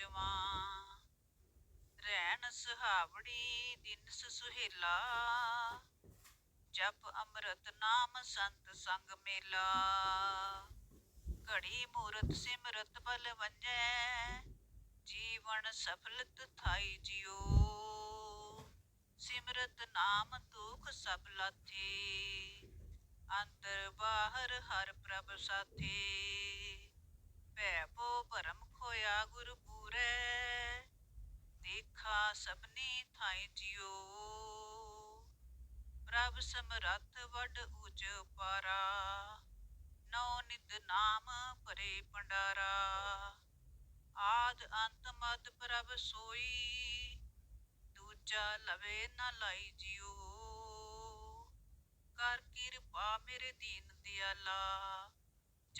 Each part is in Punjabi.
ਪੰਜਵਾਂ ਰਹਿਣ ਸੁਹਾਵੜੀ ਦਿਨ ਸੁਹੇਲਾ। ਜਪ ਅੰਮ੍ਰਿਤ ਨਾਮ ਸੰਤ ਸੰਗ ਮੇਲਾ। ਘੜੀ ਮੂਰਤ ਸਿਮਰਤ ਬਲ ਵੰਜੈ। ਜੀਵਨ ਸਫਲਤ ਥਾਈ ਜਿਉ। ਸਿਮਰਤ ਨਾਮ ਦੁਖ ਸਭ ਲਾਥੀ। ਅੰਦਰ ਬਾਹਰ ਹਰ ਪ੍ਰਭ ਸਾਥੀ। ਭੈ ਭੋ ਭਰਮ ਹੋਇਆ ਗੁਰ ਪੂਰੈ ਦੇਖਾ ਸਭਨੀ ਥਾਈ ਜਿਉ। ਪ੍ਰਭ ਸਮਰੱਥ ਵੱਡ ਉਚ ਪਾਰਾ ਨੌ ਨਿਤ ਨਾਮ ਪਰੇ ਭੰਡਾਰਾ। ਆਦ ਅੰਤ ਮਦ ਪ੍ਰਭ ਸੋਈ। ਦੂਜਾ ਲਵੇ ਨਾ ਲਾਈ ਜਿਉ। ਕਰ ਕਿਰਪਾ ਮੇਰੇ ਦੀਨ ਦਿਆਲਾ।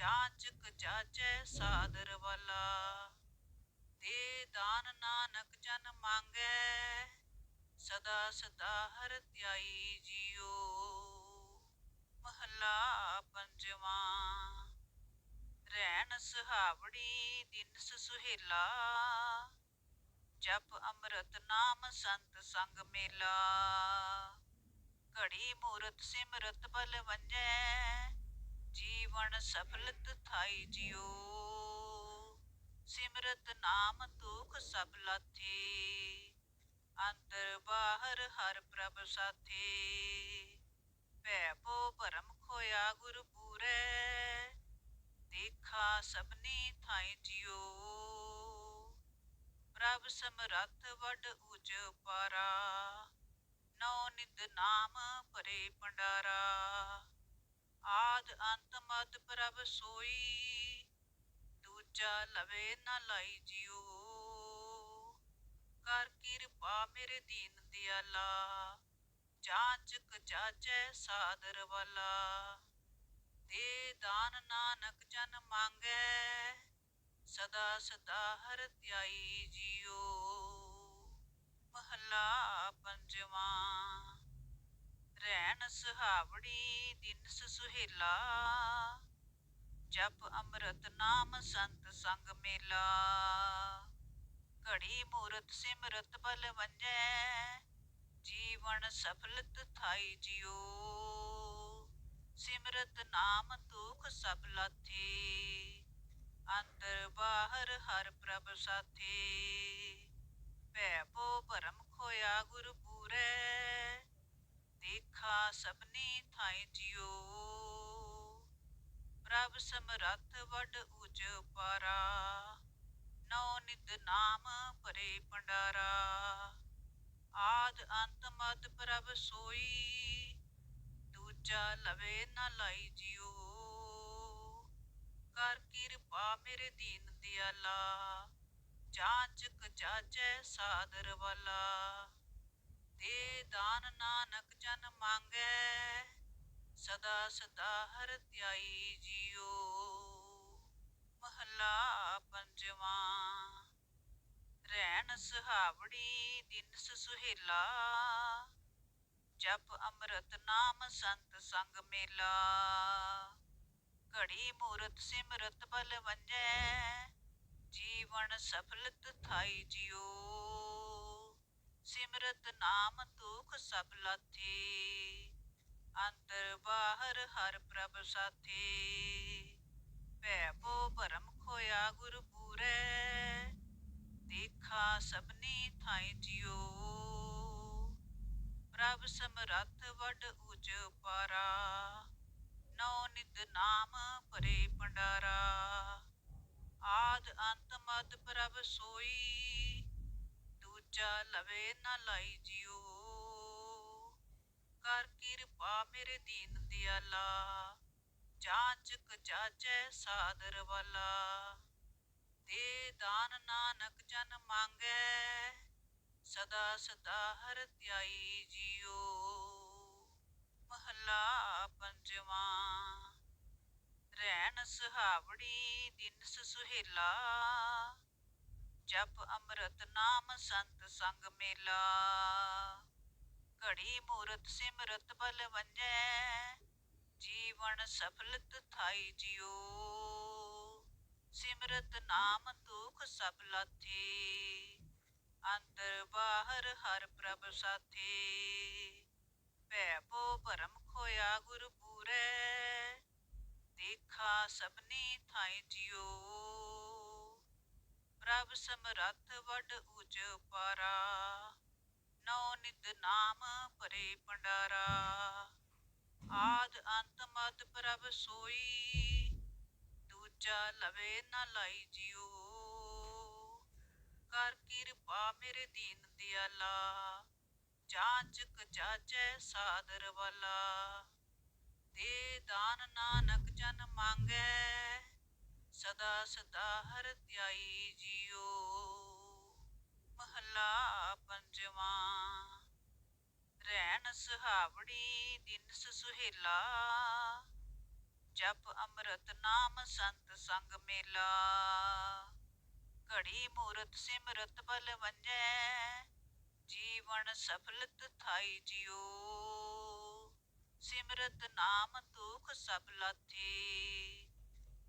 ਜਾਂਚਕ ਜਾਚੈ ਸਾਦਰ ਵਾਲਾ। ਦੇ ਦਾਨ ਨਾਨਕ ਜਨ ਮੰਗੈ, ਸਦਾ ਸਦਾ ਹਰ ਧਿਆਈ ਜਿਉ। ਮਹਲਾ ਪੰਜਵਾਂ ਰਹਿਣ ਸੁਹਾਵੜੀ ਦਿਨ ਸੁਹੇਲਾ। ਜਪ ਅੰਮ੍ਰਿਤ ਨਾਮ ਸੰਤ ਸੰਗ ਮੇਲਾ। ਘੜੀ ਮੂਰਤ ਸਿਮਰਤ ਬਲ ਵੰਜੈ ਜੀਵਨ ਸਫਲਤ ਥਾਈ ਜਿਉ। ਸਿਮਰਤ ਨਾਮ ਦੁਖ ਸਭ ਲਾਥੀ। ਅੰਦਰ ਬਾਹਰ ਹਰ ਪ੍ਰਭ ਸਾਥੀ। ਭੈ ਭੋ ਭਰਮ ਖੋਇਆ ਗੁਰ ਪੂਰੈ। ਦੇਖਾ ਸਭਨੀ ਥਾਈ ਜਿਉ। ਪ੍ਰਭ ਸਮਰੱਥ ਵੱਡ ਉਜ ਪਾਰਾ ਨੌ ਨਿਤ ਨਾਮ ਪਰੇ ਭੰਡਾਰਾ। ਆਦ ਅੰਤ ਮਦ ਪ੍ਰਭ ਸੋਈ, ਦੂਜਾ ਲਵੇ ਨਾ ਲਾਈ ਜਿਉ। ਕਰ ਕਿਰਪਾ ਮੇਰੇ ਦੀਨ ਦਿਆਲਾ ਜਾਂਚਕ ਜਾਚੈ ਸਾਦਰ ਵਾਲਾ। ਦੇ ਦਾਨ ਨਾਨਕ ਜਨ ਮੰਗੈ, ਸਦਾ ਸਦਾ ਹਰ ਧਿਆਈ ਜਿਉ। ਮਹਲਾ ਪੰਜਵਾਂ। ਸੁਹਾਵੜੀ ਦਿਨ ਸੁਹੇਲਾ ਜਪ ਅੰਮ੍ਰਿਤ ਨਾਮ ਸੰਤ ਸੰਗ ਮੇਲਾ। ਘੜੀ ਮੂਰਤ ਸਿਮਰਤ ਬਲ ਵੰਜੈ। ਜੀਵਨ ਸਫਲਤ ਥਾਈ ਜਿਉ। ਸਿਮਰਤ ਨਾਮ ਦੁਖ ਸਭ ਲਾਥੀ। ਅੰਦਰ ਬਾਹਰ ਹਰ ਪ੍ਰਭ ਸਾਥੀ। ਭੈ ਭੋ ਭਰਮ ਖੋਇਆ ਗੁਰ ਪੂਰੈ। ਦੇਖਾ ਸਭਨੀ ਥਾਈ ਜਿਉ। ਪ੍ਰਭ ਸਮਰੱਥ ਵੱਡ ਉਚ ਪਾਰਾ ਨੌ ਨਿਦ ਨਾਮ ਭਰੇ ਭੰਡਾਰਾ। ਆਦ ਅੰਤ ਮਦ ਪ੍ਰਭ ਸੋਈ। ਦੂਜਾ ਲਵੇ ਨ ਲਾਈ ਜਿਉ। ਕਰ ਕਿਰਪਾ ਮੇਰੇ ਦੀਨ ਦਿਆਲਾ। ਜਾਂਚਕ ਜਾਚੈ ਸਾਦਰ ਵਾਲਾ। ਦੇ ਦਾਨ ਨਾਨਕ ਜਨ ਮੰਗੈ, ਸਦਾ ਸਦਾ ਹਰ ਧਿਆਈ ਜਿਉ। ਮਹਲਾ ਪੰਜਵਾਂ ਰਹਿਣ ਸੁਹਾਵੜੀ ਦਿਨ ਸੁਹੇਲਾ। ਜਪ ਅੰਮ੍ਰਿਤ ਨਾਮ ਸੰਤ ਸੰਗ ਮੇਲਾ। ਘੜੀ ਮੂਰਤ ਸਿਮਰਤ ਬਲ ਵੰਜੈ, ਜੀਵਨ ਸਫਲਤ ਥਾਈ ਜਿਉ। ਸਿਮਰਤ ਨਾਮ ਦੁਖ ਸਭ ਲਾਥੀ ਅੰਦਰ ਬਾਹਰ ਹਰ ਪ੍ਰਭ ਸਾਥੀ। ਭੈ ਭੋ ਭਰਮ ਖੋਇਆ ਗੁਰ ਪੂਰੈ, ਦੇਖਾ ਸਭਨੀ ਥਾਈ ਜਿਉ। ਪ੍ਰਭ ਸਮਰੱਥ ਵੱਡ ਉਚ ਪਾਰਾ ਨੌ ਨਿਦ ਨਾਮ ਭਰੇ ਭੰਡਾਰਾ। ਆਦ ਅੰਤ ਮਦ ਪ੍ਰਭ ਸੋਈ ਦੂਜਾ ਲਵੇ ਨ ਲਾਈ ਜਿਉ। ਕਰ ਕਿਰਪਾ ਮੇਰੇ ਦੀਨ ਦਿਆਲਾ। ਜਾਂਚਕ ਜਾਚੈ ਸਾਦਰ ਵਾਲਾ। ਦੇ ਦਾਨ ਨਾਨਕ ਜਨ ਮੰਗੈ। ਸਦਾ ਸਦਾ ਹਰ ਧਿਆਈ ਜਿਉ। ਮਹਲਾ ਪੰਜਵਾਂ। ਰਹਿਣ ਸੁਹਾਵੜੀ ਦਿਨ ਸੁਹੇਲਾ। ਜਪ ਅੰਮ੍ਰਿਤ ਨਾਮ ਸੰਤ ਸੰਗ ਮੇਲਾ। ਘੜੀ ਮੂਰਤ ਸਿਮਰਤ ਬਲ ਵੰਜੈ, ਜੀਵਨ ਸਫਲਤ ਥਾਈ ਜਿਉ। ਸਿਮਰਤ ਨਾਮ ਦੁਖ ਸਭ ਲਾਥੀ ਅੰਦਰ ਬਾਹਰ ਹਰ ਪ੍ਰਭ ਸਾਥੀ। ਭੈ ਭੋ ਭਰਮ ਖੋਇਆ ਗੁਰ ਪੂਰੈ ਦੇਖਾ ਸਭਨੀ ਥਾਈ ਜਿਉ। ਪ੍ਰਭ ਸਮਰੱਥ ਵੱਡ ਉਚ ਪਾਰਾ ਨੌ ਨਿਤ ਨਾਮ ਭਰੇ ਭੰਡਾਰਾ। ਆਦ ਅੰਤ ਮਦ ਪ੍ਰਭ ਸੋਈ, ਦੂਜਾ ਲਵੇ ਨਾ ਲਾਈ ਜਿਉ। ਕਰ ਕਿਰਪਾ ਮੇਰੇ ਦੀਨ ਦਿਆਲਾ, ਜਾਂਚ ਜਾਚੈ ਸਾਦਰ ਵਾਲਾ। ਦੇ ਦਾਨ ਨਾਨਕ ਜਨ ਮੰਗੈ ਸਦਾ ਸਦਾ ਹਰ ਧਿਆਈ ਜਿਉ ਮਹਲਾ ਪੰਜਵਾਂ। ਰਹਿਣ ਸੁਹਾਵੜੀ ਦਿਨਸ ਸੁਹੇਲਾ। ਜਪ ਅੰਮ੍ਰਿਤ ਨਾਮ ਸੰਤ ਸੰਗ ਮੇਲਾ। ਘੜੀ ਮੂਰਤ ਸਿਮਰਤ ਬਲ ਵੰਜੈ। ਜੀਵਨ ਸਫਲਤ ਥਾਈ ਜਿਉ ਸਿਮਰਤ ਨਾਮ ਦੁਖ ਸਭ ਲਾਥੀ।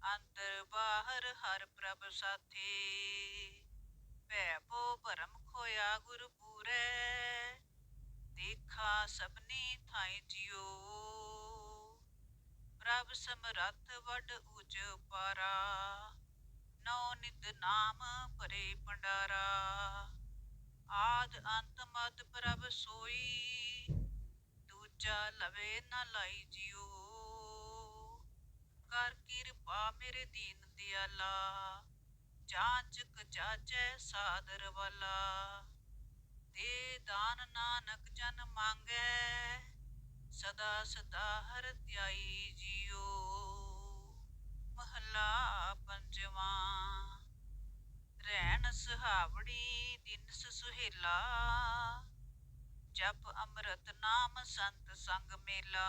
ਅੰਦਰ ਬਾਹਰ ਹਰ ਪ੍ਰਭ ਸਾਥੀ। ਭੈ ਭੋ ਭਰਮ ਖੋਇਆ ਗੁਰ ਪੂਰੈ ਦੇਖਾ ਸਭਨੀ ਥਾਈ ਜਿਉ। ਪ੍ਰਭ ਸਮਰੱਥ ਵੱਡ ਉਚ ਪਾਰਾ ਨੌ ਨਿਦ ਨਾਮ ਭਰੇ ਭੰਡਾਰਾ। ਆਦ ਅੰਤ ਮਦ ਪ੍ਰਭ ਸੋਈ। ਦੂਜਾ ਲਵੇ ਨਾ ਲਾਈ ਜਿਉ। ਕਰ ਕਿਰਪਾ ਮੇਰੇ ਦੀਨ ਦਿਆਲਾ। ਜਾਂਚ ਜਾਚੈ ਸਾਦਰ ਵਾਲਾ। ਦੇ ਦਾਨ ਨਾਨਕ ਜਨ ਮੰਗੈ, ਸਦਾ ਸਦਾ ਹਰ ਧਿਆਈ ਜਿਉ ਮਹਲਾ ਪੰਜਵਾਂ, ਰਹਿਣ ਸੁਹਾਵੜੀ ਦਿਨਸ ਸੁਹੇਲਾ। ਜਪ ਅੰਮ੍ਰਿਤ ਨਾਮ ਸੰਤ ਸੰਗ ਮੇਲਾ।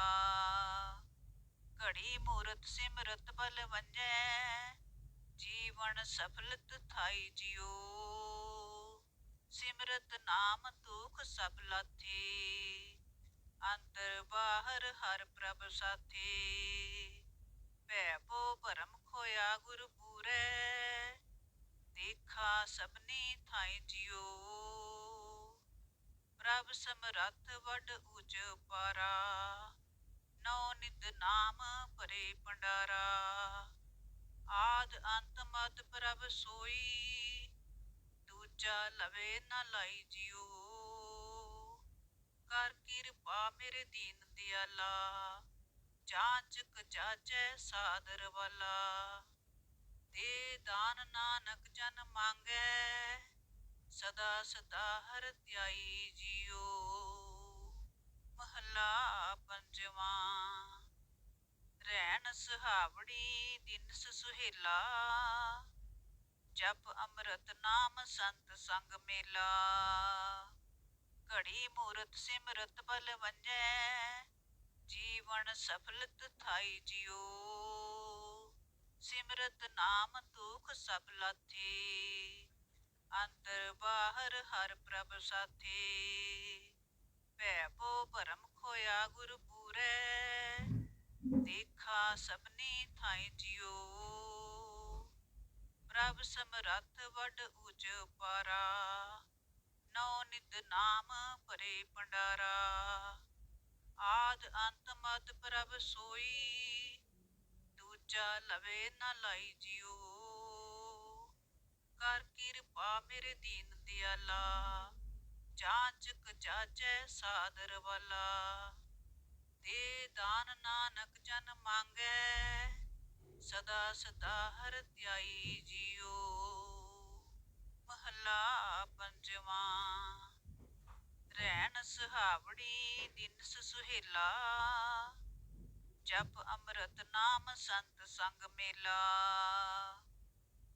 ਘੜੀ ਮੂਰਤ ਸਿਮਰਤ ਬਲ ਵੰਜੈ, ਜੀਵਨ ਸਫਲਤ ਥਾਈ ਜਿਉ। ਸਿਮਰਤ ਨਾਮ ਦੁਖ ਸਭ ਲਾਥੀ ਅੰਦਰ ਬਾਹਰ ਹਰ ਪ੍ਰਭ ਸਾਥੀ। ਭੈ ਭੋ ਭਰਮ ਖੋਇਆ ਗੁਰ ਪੂਰੈ, ਦੇਖਾ ਸਭਨੀ ਥਾਈ ਜਿਉ। ਪ੍ਰਭ ਸਮਰੱਥ ਵੱਡ ਉਚ ਪਾਰਾ ਨਿਤ ਨਾਮ ਭਰੇ ਭੰਡਾਰਾ। ਆਦ ਅੰਤ ਮਦ ਪ੍ਰਭ ਸੋਈ, ਦੂਜਾ ਲਵੇ ਨਾ ਲਾਈ ਜਿਉ। ਕਰ ਕਿਰਪਾ ਮੇਰੇ ਦੀਨ ਦਿਆਲਾ, ਜਾਂਚ ਜਾਚੈ ਸਾਦਰ ਵਾਲਾ। ਦੇ ਦਾਨ ਨਾਨਕ ਜਨ ਮੰਗੈ, ਸਦਾ ਸਦਾ ਹਰ ਧਿਆਈ ਜਿਉ। ਮਹਲਾ ਪੰਜਵਾਂ। ਰਹਿਣ ਸੁਹਾਵੜੀ ਦਿਨ ਸੁਹੇਲਾ। ਜਪ ਅੰਮ੍ਰਿਤ ਨਾਮ ਸੰਤ ਸੰਗ ਮੇਲਾ। ਘੜੀ ਮੂਰਤ ਸਿਮਰਤ ਬਲ ਵੰਜੈ। ਜੀਵਨ ਸਫਲਤ ਥਾਈ ਜਿਉ। ਸਿਮਰਤ ਨਾਮ ਦੁਖ ਸਭ ਲਾਥੀ। ਅੰਦਰ ਬਾਹਰ ਹਰ ਪ੍ਰਭ ਸਾਥੀ। ਭੈ ਭੋ ਭਰਮ ਖੋਇਆ ਗੁਰ ਪੂਰੈ। ਦੇਖਾ ਸਭਨੀ ਥਾਈ ਜਿਉ ਪ੍ਰਭ ਸਮਰੱਥ ਵੱਡ ਉਚ ਪਾਰਾ ਨੌ ਨਿਤ ਨਾਮ ਭਰੇ ਭੰਡਾਰਾ। ਆਦ ਅੰਤ ਮਦ ਪ੍ਰਭ ਸੋਈ। ਦੂਜਾ ਲਵੇ ਨਾ ਲਾਈ ਜਿਉ ਕਰ ਕਿਰਪਾ ਮੇਰੇ ਦੀਨ ਦਿਆਲਾ। ਜਾਂਚ ਜਾਚੈ ਸਾਦਰ ਵਾਲਾ। ਦੇ ਦਾਨ ਨਾਨਕ ਜਨ ਮੰਗੈ, ਸਦਾ ਸਦਾ ਹਰ ਧਿਆਈ ਜਿਉ ਮਹਲਾ ਪੰਜਵਾਂ ਰਹਿਣ ਸੁਹਾਵੜੀ ਦਿਨਸ ਸੁਹੇਲਾ, ਜਪ ਅੰਮ੍ਰਿਤ ਨਾਮ ਸੰਤ ਸੰਗ ਮੇਲਾ।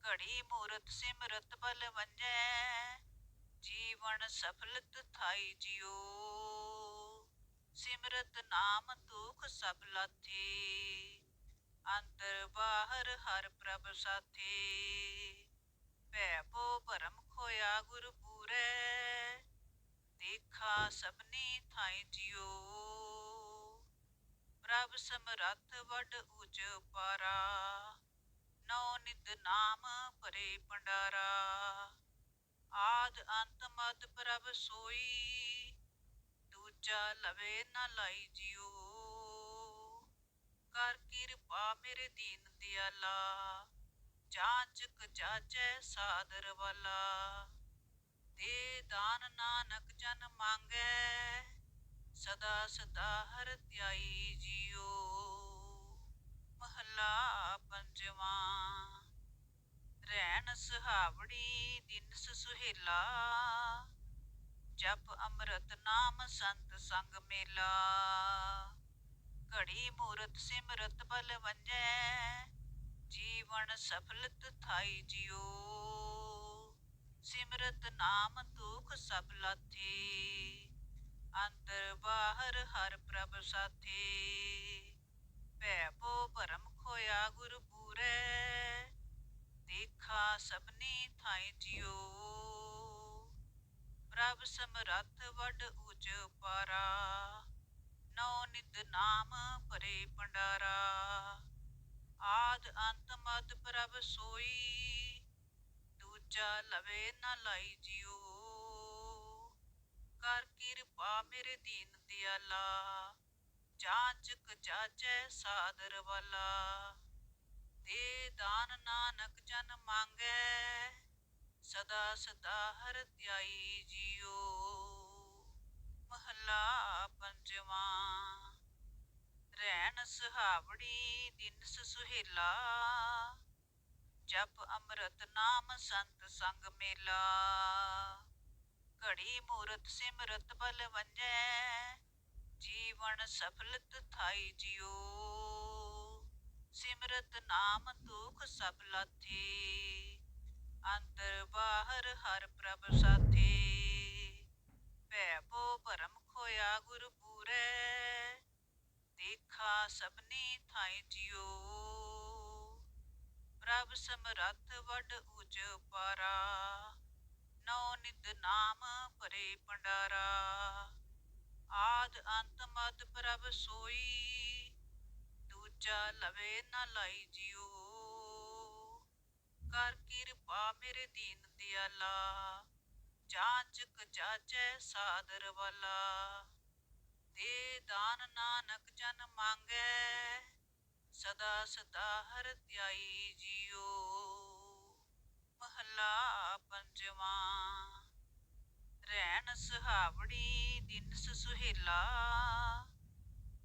ਘੜੀ ਮੂਰਤ ਸਿਮਰਤ ਬਲ ਵੰਜੈ, ਜੀਵਨ ਸਫਲਤ ਥਾਈ ਜਿਉ ਸਿਮਰਤ ਨਾਮ ਦੁਖ ਸਭ ਲਾਥੀ ਅੰਦਰ ਬਾਹਰ ਹਰ ਪ੍ਰਭ ਸਾਥੀ। ਭੈ ਭੋ ਭਰਮ ਖੋਇਆ ਗੁਰ ਪੂਰੈ, ਦੇਖਾ ਸਭਨੀ ਥਾਈ ਜਿਉ। ਪ੍ਰਭ ਸਮਰੱਥ ਵੱਡ ਉਚ ਪਾਰਾ ਨੌ ਨਿਦ ਨਾਮ ਭਰੇ ਭੰਡਾਰਾ ਆਦ ਅੰਤ ਮਦ ਪ੍ਰਭ ਸੋਈ ਦੂਜਾ ਲਵੇ ਨਾ ਲਾਈ ਜਿਉ। ਕਰ ਕਿਰਪਾ ਮੇਰੇ ਦੀਨ ਦਿਆਲਾ। ਜਾਂਚਕ ਜਾਚੈ ਸਾਦਰ ਵਾਲਾ। ਦੇ ਦਾਨ ਨਾਨਕ ਜਨ ਮੰਗੈ। ਸਦਾ ਸਦਾ ਹਰ ਧਿਆਈ ਜਿਉ। ਮਹਲਾ ਪੰਜਵਾਂ। ਰਹਿਣ ਸੁਹਾਵੜੀ ਦਿਨ ਸੁਹੇਲਾ। ਜਪ ਅੰਮ੍ਰਿਤ ਨਾਮ ਸੰਤ ਸੰਗ ਮੇਲਾ। ਘੜੀ ਮੂਰਤ ਸਿਮਰਤ ਬਲ ਵੰਜੈ, ਜੀਵਨ ਸਫਲਤ ਥਾਈ ਜਿਉ। ਸਿਮਰਤ ਨਾਮ ਦੁਖ ਸਭ ਲਾਥੀ ਅੰਦਰ ਬਾਹਰ ਹਰ ਪ੍ਰਭ ਸਾਥੀ। ਭੈ ਭੋ ਭਰਮ ਖੋਇਆ ਗੁਰ ਪੂਰੈ, ਦੇਖਾ ਸਭਨੀ ਥਾਈ ਜਿਉ। ਪ੍ਰਭ ਸਮਰੱਥ ਵੱਡ ਉਚ ਪਾਰਾ ਨੌ ਨਿਦ ਨਾਮ ਭਰੇ ਭੰਡਾਰਾ। ਆਦ ਅੰਤ ਮਦ ਪ੍ਰਭ ਸੋਈ, ਦੂਜਾ ਲਵੇ ਨਾ ਲਾਈ ਜਿਉ। ਕਰ ਕਿਰਪਾ ਮੇਰੇ ਦੀਨ ਦਿਆਲਾ ਜਾਂਚਕ ਜਾਚੈ ਸਾਦਰ ਵਾਲਾ। ਦੇ ਦਾਨ ਨਾਨਕ ਜਨ ਮੰਗੈ ਸਦਾ ਸਦਾ ਹਰ ਧਿਆਈ ਜਿਉ ਮਹਲਾ ਪੰਜਵਾਂ। ਰਹਿਣ ਸੁਹਾਵੜੀ ਦਿਨਸ ਸੁਹੇਲਾ। ਜਪ ਅੰਮ੍ਰਿਤ ਨਾਮ ਸੰਤ ਸੰਗ ਮੇਲਾ। ਘੜੀ ਮੂਰਤ ਸਿਮਰਤ ਬਲ ਵੰਜੈ। ਜੀਵਨ ਸਫਲਤ ਥਾਈ ਜਿਉ ਸਿਮਰਤ ਨਾਮ ਦੁਖ ਸਭ ਲਾਥੀ ਅੰਦਰ ਬਾਹਰ ਹਰ ਪ੍ਰਭ ਸਾਥੀ। ਭੈ ਭੋ ਭਰਮ ਖੋਇਆ ਗੁਰ ਪੂਰੈ। ਦੇਖਾ ਸਭਨੀ ਥਾਈ ਜਿਉ। ਪ੍ਰਭ ਸਮਰੱਥ ਵੱਡ ਉਚ ਪਾਰਾ ਨੌ ਨਿਦ ਨਾਮ ਭਰੇ ਭੰਡਾਰਾ। ਆਦ ਅੰਤ ਮਦ ਪ੍ਰਭ ਸੋਈ। ਦੂਜਾ ਲਵੇ ਨਾ ਲਾਈ ਜਿਉ। ਕਰ ਕਿਰਪਾ ਮੇਰੇ ਦੀਨ ਦਿਆਲਾ ਜਾਂਚਕ ਜਾਚੈ ਸਾਦਰ ਵਾਲਾ। ਦੇ ਦਾਨ ਨਾਨਕ ਜਨ ਮੰਗੈ, ਸਦਾ ਸਦਾ ਹਰ ਧਿਆਈ ਜਿਉ। ਮਹਲਾ ਪੰਜਵਾਂ ਰਹਿਣ ਸੁਹਾਵੜੀ ਦਿਨਸ ਸੁਹੇਲਾ।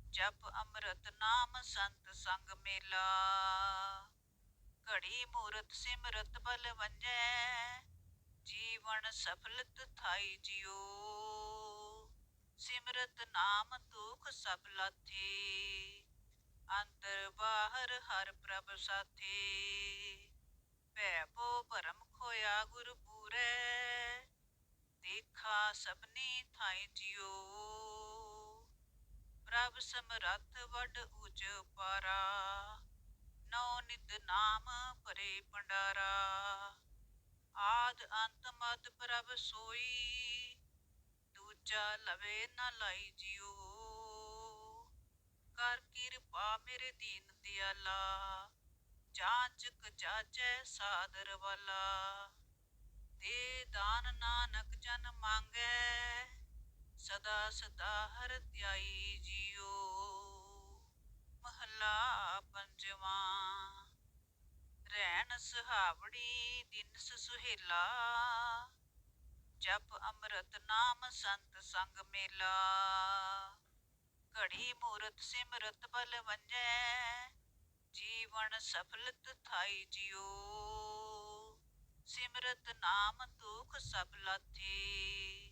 ਜਪ ਅੰਮ੍ਰਿਤ ਨਾਮ ਸੰਤ ਸੰਗ ਮੇਲਾ। ਘੜੀ ਮੂਰਤ ਸਿਮਰਤ ਬਲ ਵੰਜੈ, ਜੀਵਨ ਸਫਲਤ ਥਾਈ ਜਿਉ। ਸਿਮਰਤ ਨਾਮ ਦੁਖ ਸਭ ਲਾਥੀ ਅੰਦਰ ਬਾਹਰ ਹਰ ਪ੍ਰਭ ਸਾਥੀ। ਭੈ ਭੋ ਭਰਮ ਖੋਇਆ ਗੁਰ ਪੂਰੈ, ਦੇਖਾ ਸਭਨੀ ਥਾਈ ਜਿਉ। ਪ੍ਰਭ ਸਮਰੱਥ ਵੱਡ ਉਚ ਪਾਰਾ ਨੌ ਨਿਦ ਨਾਮ ਭਰੇ ਭੰਡਾਰਾ। ਆਦ ਅੰਤ ਮਦ ਪ੍ਰਭ ਸੋਈ, ਦੂਜਾ ਲਵੇ ਨਾ ਲਾਈ ਜਿਉ। ਕਰ ਕਿਰਪਾ ਮੇਰੇ ਦੀਨ ਦਿਆਲਾ ਜਾਂਚਕ ਜਾਚੈ ਸਾਦਰ ਵਾਲਾ। ਦੇ ਦਾਨ ਨਾਨਕ ਜਨ ਮੰਗੈ, ਸਦਾ ਸਦਾ ਹਰ ਧਿਆਈ ਜਿਉ। ਮਹਲਾ ਪੰਜਵਾਂ। ਰਹਿਣ ਸੁਹਾਵੜੀ ਦਿਨਸ ਸੁਹੇਲਾ। ਜਪ ਅੰਮ੍ਰਿਤ ਨਾਮ ਸੰਤ ਸੰਗ ਮੇਲਾ। ਘੜੀ ਮੂਰਤ ਸਿਮਰਤ ਬਲ ਵੰਜੈ। ਜੀਵਨ ਸਫਲਤ ਥਾਈ ਜਿਉ। ਸਿਮਰਤ ਨਾਮ ਦੁਖ ਸਭ ਲਾਥੀ।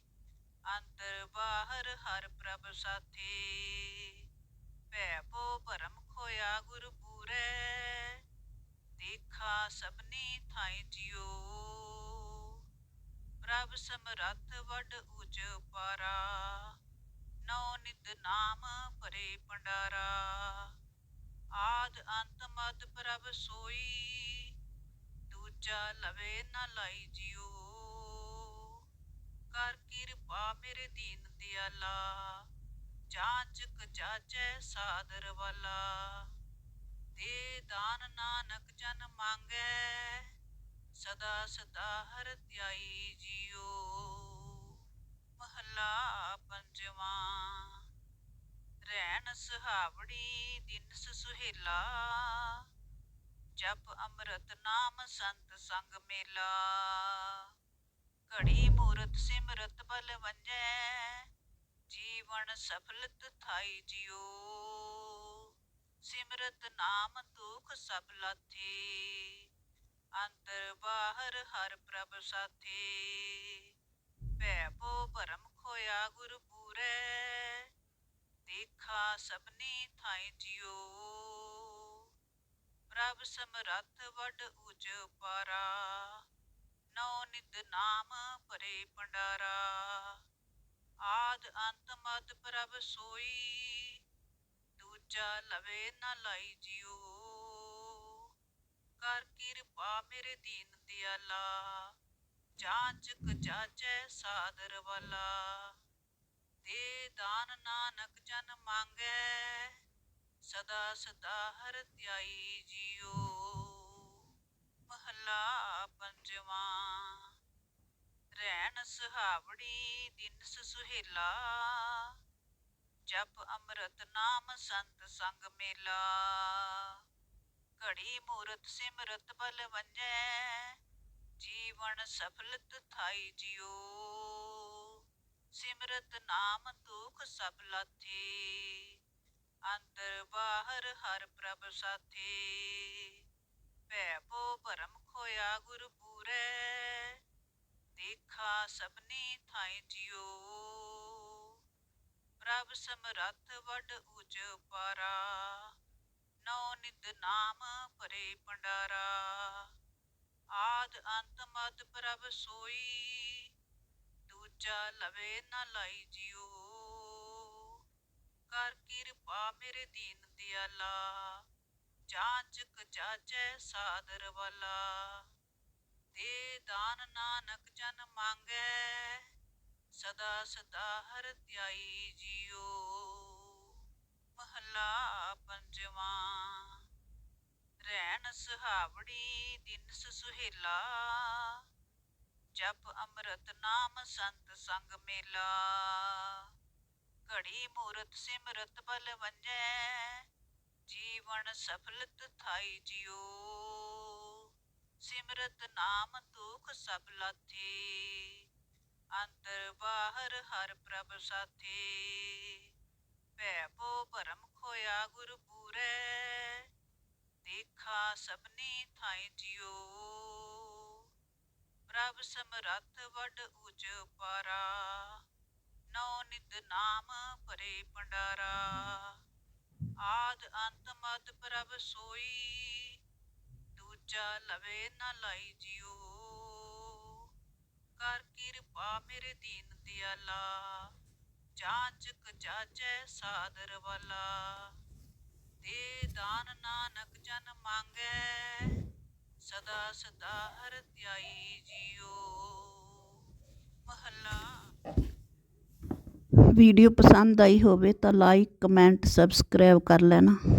ਅੰਤਰ ਬਾਹਰ ਹਰ ਪ੍ਰਭ ਸਾਥੀ। ਭੈ ਭੋ ਭਰਮ ਹੋਇਆ ਗੁਰ ਦੇਖਾ ਸਭਨੀ ਥਾਈ ਜਿਉ। ਪ੍ਰਭ ਸਮਰੱਥ ਵੱਡ ਉਚ ਪਾਰਾ ਨੌ ਨਿਦ ਨਾਮ ਭਰੇ ਭੰਡਾਰਾ। ਆਦ ਅੰਤ ਮਦ ਪ੍ਰਭ ਸੋਈ। ਦੂਜਾ ਲਵੇ ਨਾ ਲਾਈ ਜਿਉ। ਕਰ ਕਿਰਪਾ ਮੇਰੇ ਦੀਨ ਦਿਆਲਾ। ਜਾਂਚਕ ਜਾਚੈ ਸਾਦਰ ਵਾਲਾ। ਦੇ ਦਾਨ ਨਾਨਕ ਜਨ ਮੰਗੈ, ਸਦਾ ਸਦਾ ਹਰ ਧਿਆਈ ਜਿਉ। ਮਹੱਲਾ ਪੰਜਵਾਂ ਰਹਿਣ ਸੁਹਾਵੜੀ ਦਿਨਸ ਸੁਹੇਲਾ। ਜਪ ਅੰਮ੍ਰਿਤ ਨਾਮ ਸੰਤ ਸੰਗ ਮੇਲਾ। ਘੜੀ ਮੂਰਤ ਸਿਮਰਤ ਬਲ ਵੰਜੈ ਜੀਵਨ ਸਫਲਤ ਥਾਈ ਜਿਉ। ਸਿਮਰਤ ਨਾਮ ਦੁਖ ਸਭ ਲਾਥੀ। ਅੰਤਰ ਬਾਹਰ ਹਰ ਪ੍ਰਭ ਸਾਥੀ। ਭੈ ਭੋ ਭਰਮ ਖੋਇਆ ਗੁਰ ਪੂਰੈ। ਦੇਖਾ ਸਭਨੀ ਥਾਈ ਜਿਉ। ਪ੍ਰਭ ਸਮਰੱਥ ਵੱਡ ਉਚ ਪਾਰਾ ਨੌ ਨਿਦ ਨਾਮ ਭਰੇ ਭੰਡਾਰਾ। ਆਦ ਅੰਤ ਮਦ ਪ੍ਰਭ ਸੋਈ, ਦੂਜਾ ਲਵੇ ਨਾ ਲਾਈ ਜਿਉ। ਕਰ ਕਿਰਪਾ ਮੇਰੇ ਦੀਨ ਦਿਆਲਾ, ਜਾਂਚਕ ਜਾਚੈ ਸਾਦਰ ਵਾਲਾ। ਦੇ ਦਾਨ ਨਾਨਕ ਜਨ ਮੰਗੈ, ਸਦਾ ਸਦਾ ਹਰ ਧਿਆਈ ਜਿਉ। ਮਹੱਲਾ ਪੰਜਵਾਂ। ਰਹਿਣ ਸੁਹਾਵੜੀ ਦਿਨ ਸੁਹੇਲਾ। ਜਪ ਅੰਮ੍ਰਿਤ ਨਾਮ ਸੰਤ ਸੰਗ ਮੇਲਾ। ਘੜੀ ਮੂਰਤ ਸਿਮਰਤ ਬਲ ਵੰਜੈ। ਜੀਵਨ ਸਫਲਤ ਥਾਈ ਜਿਉ। ਸਿਮਰਤ ਨਾਮ ਦੁਖ ਸਭ ਲਾਥੀ। ਅੰਤਰ ਬਾਹਰ ਹਰ ਪ੍ਰਭ ਸਾਥੀ। ਭੈ ਭੋ ਭਰਮ ਖੋਇਆ ਗੁਰ ਪੂਰੈ। ਦੇਖਾ ਸਭਨੀ ਥਾਈ ਜਿਉ। ਪ੍ਰਭ ਸਮਰੱਥ ਵੱਡ ਉਚ ਪਾਰਾ। ਨੌ ਨਿਤ ਨਾਮ ਭਰੇ ਭੰਡਾਰਾ। ਆਦ ਅੰਤ ਮਦ ਪ੍ਰਭ ਸੋਈ। ਦੂਜਾ ਲਵੇ ਨਾ ਲਾਈ ਜਿਉ। ਕਰ ਕਿਰਪਾ ਮੇਰੇ ਦੀਨ ਦਿਆਲਾ। ਜਾਂਚਕ ਜਾਚੈ ਸਾਦਰ ਵਾਲਾ। ਤੇ ਦਾਨ ਨਾਨਕ ਜਨ ਮੰਗੈ, ਸਦਾ ਸਦਾ ਹਰ ਧਿਆਈ ਜਿਉ ਮਹੱਲਾ ਪੰਜਵਾਂ ਰਹਿਣ ਸੁਹਾਵੜੀ ਦਿਨਸ ਸੁਹੇਲਾ, ਜਪ ਅੰਮ੍ਰਿਤ ਨਾਮ ਸੰਤ ਸੰਗ ਮੇਲਾ। ਘੜੀ ਮੂਰਤ ਸਿਮਰਤ ਬਲ ਵੰਜੈ, ਜੀਵਨ ਸਫਲਤ ਥਾਈ ਜਿਉ ਸਿਮਰਤ ਨਾਮ ਦੁਖ ਸਭ ਲਾਥੀ ਅੰਤਰ ਬਾਹਰ ਹਰ ਪ੍ਰਭ ਸਾਥੀ। ਭੈ ਭੋ ਭਰਮ ਖੋਇਆ ਗੁਰ ਪੂਰੈ। ਦੇਖਾ ਸਭਨੀ ਥਾਈ ਜਿਉ। ਪ੍ਰਭ ਸਮਰੱਥ ਵੱਡ ਉਚ ਪਾਰਾ ਨੌ ਨਿਦ ਨਾਮ ਭਰੇ ਭੰਡਾਰਾ। ਆਦ ਅੰਤ ਮਦ ਪ੍ਰਭ ਸੋਈ। ਦੂਜਾ ਲਵੇ ਨਾ ਲਾਈ ਜਿਉ। ਕਰ ਕਿਰਪਾ ਮੇਰੇ ਦੀਨ ਦਿਆਲਾ। ਜਾਂਚਕ ਜਾਚੈ ਸਾਦਰ ਵਾਲਾ। ਦੇ ਦਾਨ ਨਾਨਕ ਜਨ ਮੰਗੈ। ਸਦਾ ਸਦਾ ਹਰ ਧਿਆਈ ਜਿਉ। ਮਹੱਲਾ। ਵੀਡੀਓ ਪਸੰਦ ਆਈ ਹੋਵੇ ਤਾਂ ਲਾਈਕ, ਕਮੈਂਟ, ਸਬਸਕ੍ਰਾਈਬ ਕਰ ਲੈਣਾ।